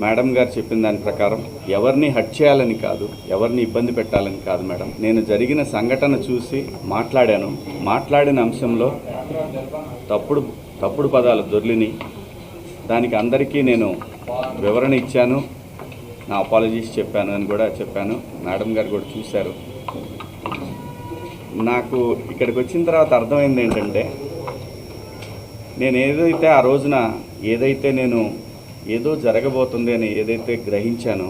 Madam గారు చెప్పిన దాని ప్రకారం ఎవరిని హట్ చేయాలని కాదు ఎవరిని ఇబ్బంది పెట్టాలని కాదు మేడం. నేను జరిగిన సంఘటన చూసి మాట్లాడాను. మాట్లాడిన అంశంలో తప్పుడు తప్పుడు పదాలు దొర్లిని దానికి అందరికీ నేను వివరణ ఇచ్చాను. నా అపాలజీస్ చెప్పాను అని కూడా చెప్పాను. మేడం గారు కూడా చూశారు. నాకు ఇక్కడికి వచ్చిన తర్వాత అర్థమైంది ఏంటంటే నేను ఏదైతే ఆ రోజున ఏదైతే నేను ఏదో జరగబోతుంది అని ఏదైతే గ్రహించానో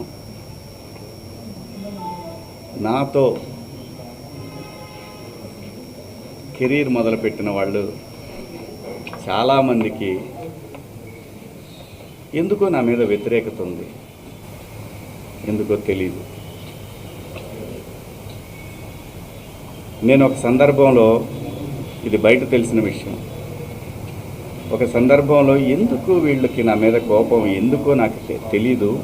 నాతో కెరీర్ మొదలుపెట్టిన వాళ్ళు చాలామందికి ఎందుకో నా మీద వ్యతిరేకత ఉంది. ఎందుకో తెలియదు నేను ఒక సందర్భంలో ఇది బయట తెలిసిన విషయం. ఒక సందర్భంలో ఎందుకు వీళ్ళకి నా మీద కోపం ఎందుకో నాకు తె- తెలీదు.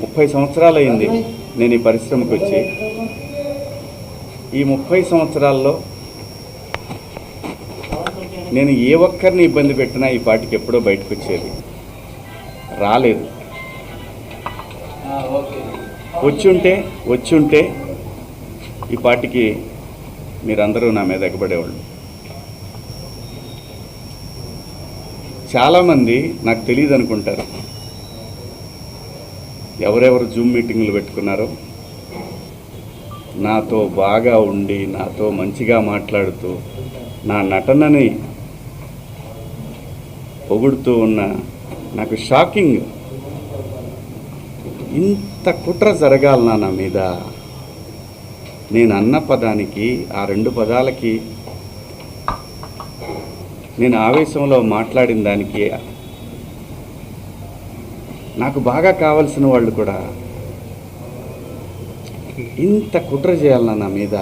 ముప్పై సంవత్సరాలు అయింది నేను ఈ పరిశ్రమకు వచ్చి. ఈ ముప్పై సంవత్సరాల్లో నేను ఏ ఒక్కరిని ఇబ్బంది పెట్టినా ఈ పాటికి ఎప్పుడో బయటకు వచ్చేది రాలేదు. వచ్చుంటే వచ్చుంటే ఈ పాటికి మీరందరూ నా మీద ఎగబడేవాళ్ళు. చాలామంది నాకు తెలియదు అనుకుంటారు ఎవరెవరు జూమ్ మీటింగ్లు పెట్టుకున్నారో నాతో బాగా ఉండి నాతో మంచిగా మాట్లాడుతూ నా నటనని పొగుడుతూ ఉన్న నాకు షాకింగ్. ఇంత కుట్ర జరగాలనా నా మీద. నేను అన్న పదానికి ఆ రెండు పదాలకి నేను ఆవేశంలో మాట్లాడిన దానికి నాకు బాగా కావలసిన వాళ్ళు కూడా ఇంత కుట్ర చేయాలన్నా నా మీద